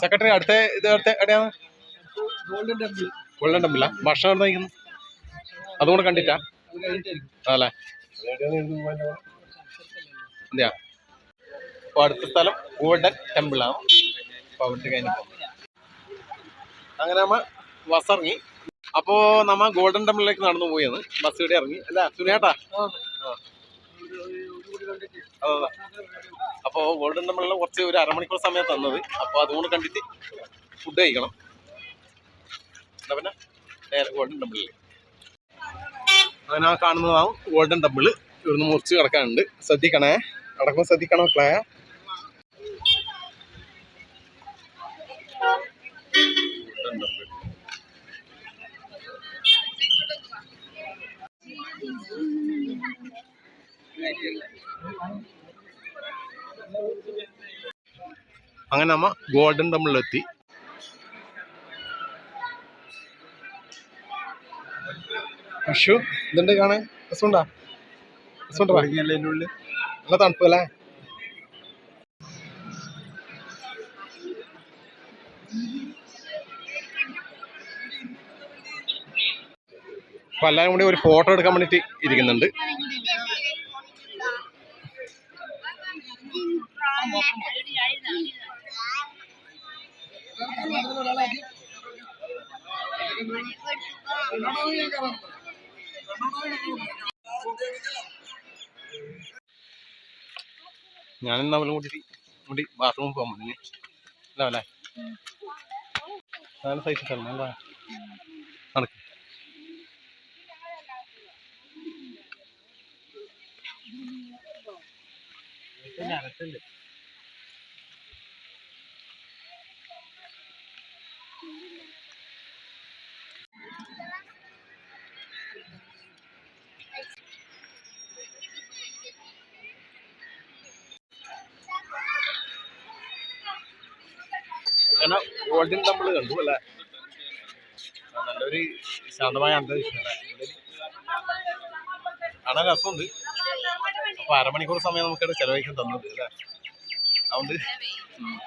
Secretary അടുത്ത ഇത് അടുത്ത എവിടെയാണ്? Golden temple. ഗോൾഡൻ ടെമ്പിളാ ഭക്ഷണം എവിടെ നിൽക്കുന്നു? അതുകൊണ്ട് കണ്ടിട്ടാ. അത് അതല്ലേ അപ്പോൾ അടുത്ത സ്ഥലം ഗോൾഡൻ ടെമ്പിളാണ് അപ്പോൾ അവിടെ കഴിഞ്ഞ് അങ്ങനെ നമ്മ ബസ് ഇറങ്ങി. അപ്പോൾ നമ്മ ഗോൾഡൻ ടെമ്പിളിലേക്ക് നടന്നു പോയത് ബസ് ഇവിടെ ഇറങ്ങി. അല്ല? സുനേട്ടാ അപ്പോൾ ഗോൾഡൻ ടെമ്പിളിൽ കുറച്ച് ഒരു അരമണിക്കൂർ സമയം തന്നത്. അപ്പോൾ അതുകൊണ്ട് കണ്ടിട്ട് ഫുഡ് കഴിക്കണം. എന്നാ പിന്നെ നേരെ ഗോൾഡൻ ടെമ്പിളിൽ അങ്ങനെ കാണുന്നതാണ് ഗോൾഡൻ ടെമ്പിൾ ഇവിടുന്ന് മുറിച്ച് കിടക്കാനുണ്ട്. ശ്രദ്ധിക്കണേ. അടക്കം ശ്രദ്ധിക്കണം മക്കളെ? Thank temple. അങ്ങനെ നമ്മ ഗോൾഡൻ ടെമ്പിളിലെത്തി അഷു ഇതുണ്ട് രസമുണ്ടാ? രസമുണ്ടാ? നല്ല തണുപ്പ് അല്ലേ അപ്പൊ എല്ലാവരും കൂടി ഒരു ഫോട്ടോ എടുക്കാൻ വേണ്ടിട്ട് ഇരിക്കുന്നുണ്ട്. ഞാനും തമ്മിലും കൂടി കൂടി ബാത്റൂമിൽ പോകാൻ മതി അല്ല നല്ല സൈസ് സ്ഥലം അല്ലേ നടക്ക്. അങ്ങനെ ഗോൾഡൻ ടെമ്പിൾ കണ്ടു അല്ലേ? നല്ലൊരു ശാന്തമായ അന്തരീക്ഷം അല്ലേ കാണാൻ രസമുണ്ട്. അപ്പൊ അരമണിക്കൂർ സമയം നമുക്കിവിടെ ചെലവഴിക്കാൻ തന്നത് അല്ലേ? അതുകൊണ്ട്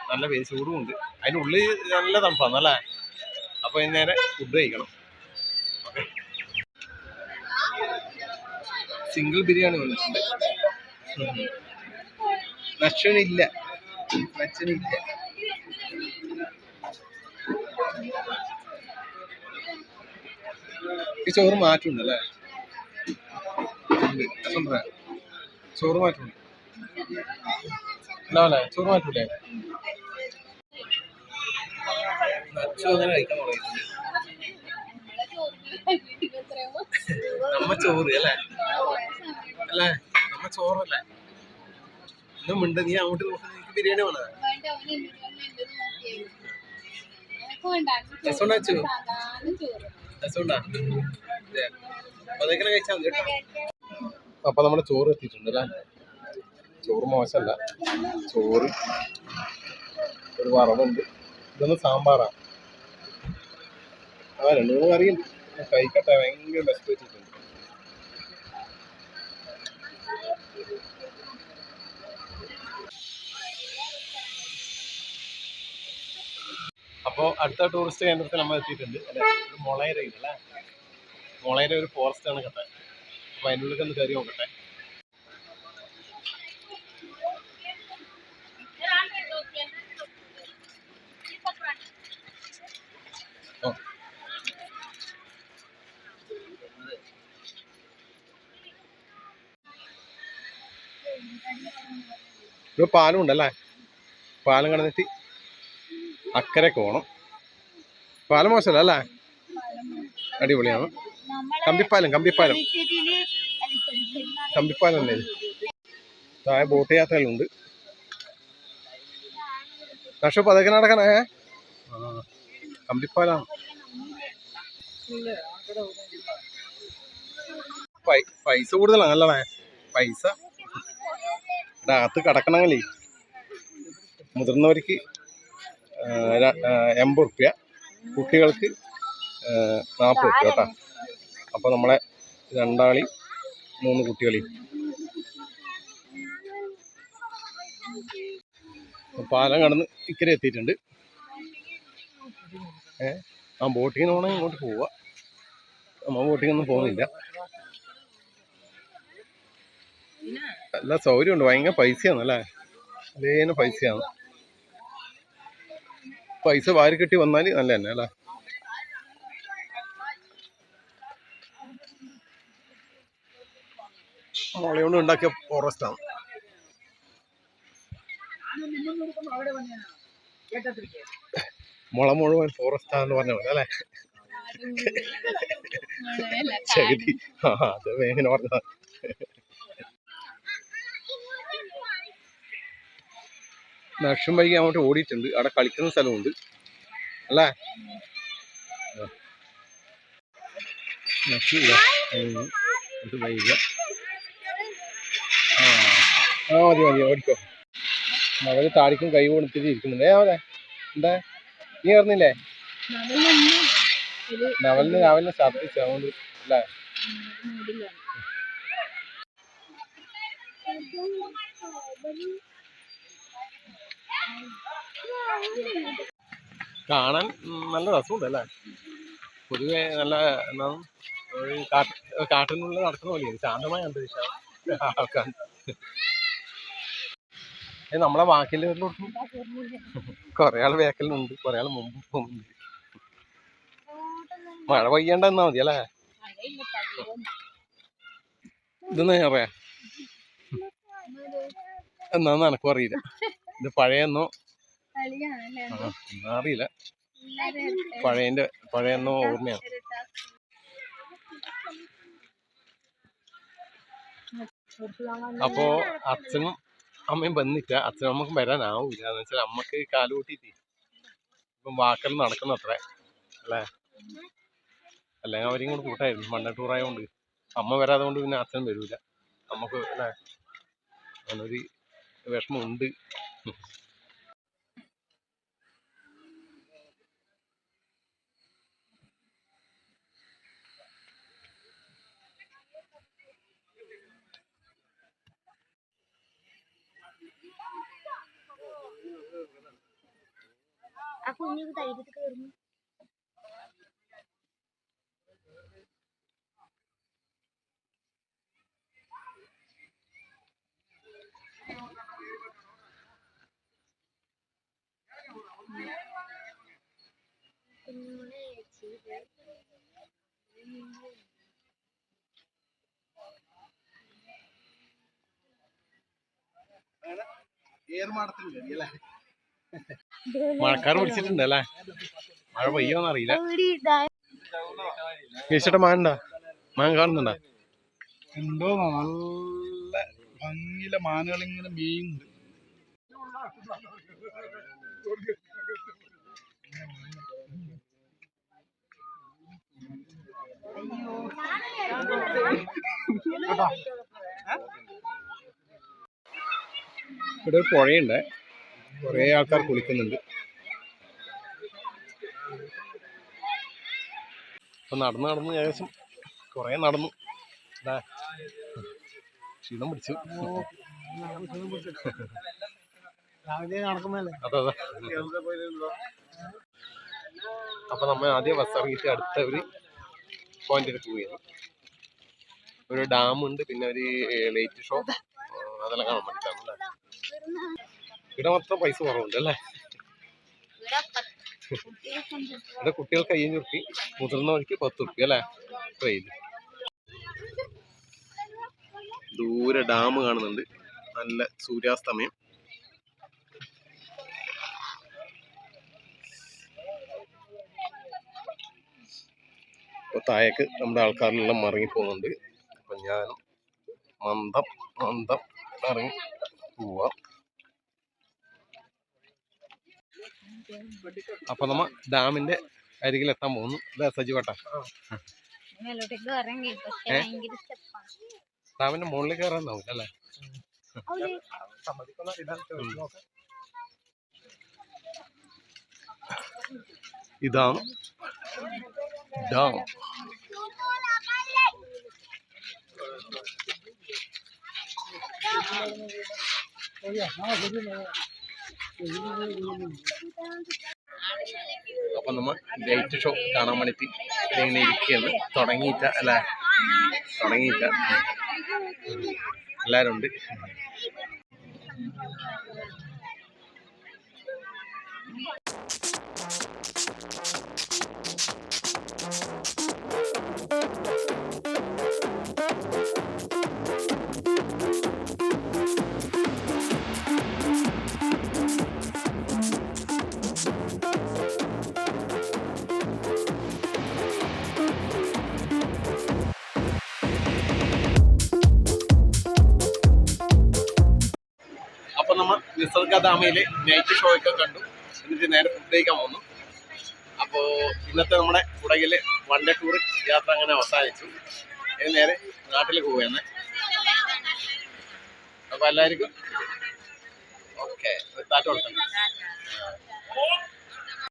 നല്ല വെയിൽ ചൂടും ഉണ്ട്. അതിനുള്ളിൽ നല്ല തണുപ്പാണ് അല്ലേ? അപ്പൊ ഇനി ഫുഡ് കഴിക്കണം. സിംഗിൾ ബിരിയാണി വന്നിട്ടുണ്ട്. ഉം. നശ്വനില്ല ചോറ് മാറ്റുണ്ട് അല്ലേ. ചോറ് മാറ്റുണ്ട്. ഉണ്ടാവല്ലേ ചോറ് മാറ്റൂലേ? നച്ചു അങ്ങനെ കഴിക്കാൻ തുടങ്ങിയിട്ടുണ്ട്. നമ്മ ചോറ് അല്ലേ? അല്ലേ? നമ്മ ചോറല്ലേ? ഇന്നും ഉണ്ട് നീ അങ്ങോട്ട് നോക്കുന്ന ബിരിയാണി വേണോ? രസമുണ്ടാ അച്ചു? അപ്പൊ നമ്മുടെ ചോറ് എത്തിയിട്ടുണ്ട് അല്ലേ? ചോറ് മോശമല്ല. ചോറ് ഒരു വറവുണ്ട്. ഇതൊന്ന് സാമ്പാറാ. ആ രണ്ടു മൂന്ന് കറിയും കഴിക്കട്ടെ ഭയങ്കര ബെസ്റ്റ് വെച്ചിട്ടുണ്ട്. അപ്പോൾ അടുത്ത ടൂറിസ്റ്റ് കേന്ദ്രത്തിൽ നമ്മൾ എത്തിയിട്ടുണ്ട്. അല്ലേ? ഇത് മുളയര അല്ലേ? മുളയര ഒരു ഫോറസ്റ്റ് ആണ് കട്ടെ. അപ്പോൾ ഉള്ളിൽ ഒന്ന് കയറി നോക്കട്ടെ. ഓ. പാലം ഉണ്ടല്ലേ? പാലം കടന്നിട്ട് അക്കരക്ക് പോകണം പാലം മോശമല്ല അല്ലേ? അടിപൊളിയാണ്. കമ്പിപ്പാലം കമ്പിപ്പാലം. കമ്പിപ്പാലം തന്നെ? താഴെ ബോട്ട് യാത്രകളുണ്ട്. പക്ഷെ പതക്കെ നടക്കണേ? കമ്പിപ്പാലാണ് പൈസ കൂടുതലാണ് അല്ലേ? പൈസ. അകത്ത് കടക്കണമെങ്കിലേ മുതിർന്നവർക്ക് എൺപത് റുപ്യ. കുട്ടികൾക്ക് നാൽപ്പത് റുപ്യ കേട്ടോ. അപ്പോൾ നമ്മളെ രണ്ടാളി മൂന്ന് കുട്ടികളി. പാലം കടന്ന് ഇക്കരെ എത്തിയിട്ടുണ്ട്. ഏ ആ ബോട്ടിങ്ങിന് പോകണമെങ്കിൽ ഇങ്ങോട്ട് പോവാ. നമ്മ ബോട്ടിങ്ങൊന്നും പോകുന്നില്ല. എല്ലാ സൗകര്യമുണ്ട്. ഭയങ്കര പൈസയാണ് അല്ലേ അതേന പൈസയാണ്. പൈസ വാരി കെട്ടി വന്നാൽ നല്ല തന്നെ അല്ലേ മുളയോണ്ട് ഉണ്ടാക്കിയ ഫോറസ്റ്റ് ആണ്. മുള മുഴുവൻ ഫോറസ്റ്റ് ആണെന്ന് പറഞ്ഞ പോലെ അല്ലേ? ശരി ആ അത് വേഗം പറഞ്ഞതാ. ലക്ഷം വൈകി അങ്ങോട്ട് ഓടിയിട്ടുണ്ട്. അവിടെ കളിക്കുന്ന സ്ഥലമുണ്ട്. അല്ലേ? ആ മതി മതി ഓടിക്കോ. മകൾ താടിക്കും കൈ കൊടുത്തിട്ട് ഇരിക്കുന്നുണ്ട്. അവരെ എന്താ? നീ അറിഞ്ഞില്ലേ നവലിന് രാവിലെ ഛർദ്ദിച്ചു അതുകൊണ്ട് അല്ലേ? കാണാൻ നല്ല രസമുണ്ട് അല്ലേ? പൊതുവെ നല്ല കാട്ടിനുള്ളിൽ നടക്കുന്ന പോലെ ശാന്തമായ അന്തരീക്ഷം ഏ നമ്മളെ വാക്കിൽ കൊറേ ആൾ വേക്കലുണ്ട് കൊറേ ആൾ മുമ്പ് പോകുന്നുണ്ട്. മഴ പെയ്യണ്ട എന്നാ മതി അല്ലേ? ഇതെന്നാ ഞാൻ പറയാ? എന്നാന്ന് എനക്കും അറിയില്ല. ഇത് പഴയെന്നോ? അറിയില്ല. പഴയന്റെ പഴയെന്നോ ഓർമ്മയാണ്? അപ്പോ അച്ഛനും അമ്മയും വന്നില്ല. അച്ഛനും അമ്മക്കും വരാനാവൂല. എന്ന് വെച്ചാൽ അമ്മയ്ക്ക് കാൽ കൂട്ടിയിട്ട്. ഇപ്പം വാക്കൽ നടക്കുന്ന അത്ര അല്ലേ? അല്ലെങ്കിൽ അവരെയും കൂടെ കൂട്ടായിരുന്നു. മണ്ണ ടൂറായതുകൊണ്ട് അമ്മ വരാതെ കൊണ്ട് പിന്നെ അച്ഛൻ വരൂല. നമുക്ക് അല്ലേ? അങ്ങനൊരു വിഷമമുണ്ട്. ആ കുഞ്ഞു ധൈര്യത്തിൽ കയറുന്നു മഴക്കാർ പിടിച്ചിട്ടുണ്ട് അല്ലേ? മഴ പെയ്യോന്ന് അറിയില്ല. ചേച്ചിയുടെ മാൻ ഉണ്ടാ മാൻ കാണുന്നുണ്ടോ? നല്ല ഭംഗിയിലെ മാനുകൾ ഇങ്ങനെ മീനുണ്ട് ഇവിടെ ഒരു പുഴയുണ്ട്. കുറെ ആൾക്കാർ കുളിക്കുന്നുണ്ട്. ഇപ്പൊ നടന്ന് നടന്ന് ഏകദേശം കുറേ നടന്നു. ക്ഷീണം പിടിച്ചു. അപ്പൊ നമ്മൾ ആദ്യം ബസ് ഇറങ്ങിയിട്ട് അടുത്ത ഒരു പോയിന്റിലേക്ക് പോയിരുന്നു ഒരു ഡാം ഉണ്ട് പിന്നെ ഒരു ലൈറ്റ് ഷോ. അതെല്ലാം കാണാൻ പറ്റില്ല ഇവിടെ മൊത്തം പൈസ കുറവുണ്ട് അല്ലേ? ഇവിടെ കുട്ടികൾക്ക് അയ്യഞ്ച് റുപ്പി മുതിർന്നവർക്ക് പത്ത് റുപ്പി അല്ലേ ട്രെയിൻ ദൂരെ ഡാം കാണുന്നുണ്ട്. നല്ല സൂര്യാസ്തമയം. ഇപ്പൊ താഴേക്ക് നമ്മുടെ ആൾക്കാരെല്ലാം മറങ്ങിപ്പോകുന്നുണ്ട് അപ്പം ഞാൻ ഞാനും മന്ദം മന്ദം ഇറങ്ങി പോവാം. അപ്പൊ നമ്മ ഡാമിന്റെ അരികിൽ എത്താൻ പോകുന്നു. ഇതാ? ഭയങ്കര സ്റ്റെപ്പാണ് ഡാമിന്റെ മുകളിൽ കയറാൻ അല്ലേ? ഇതാണ് ഡാം അപ്പൊ നമ്മ ലൈറ്റ് ഷോ കാണാൻ വേണ്ടിട്ട് ഇങ്ങനെ ഇരിക്കുകയാണ്. തുടങ്ങിയിട്ട അല്ല? തുടങ്ങിയിട്ട. എല്ലാരും ഉണ്ട്. അപ്പൊ നമ്മ നിസർഗധാമയിൽ നൈറ്റ് ഷോയൊക്കെ കണ്ടു. എന്നിട്ട് നേരെ ഫുഡ് കഴിക്കാൻ പോന്നു അപ്പോ ഇന്നത്തെ നമ്മുടെ കുടകിൽ വൺ ഡേ ടൂർ യാത്ര അങ്ങനെ അവസാനിച്ചു. ഇനി നേരെ നാട്ടിൽ പോവുകയാണ്. അപ്പോൾ എല്ലാവർക്കും ഓക്കെ താറ്റോട്ടം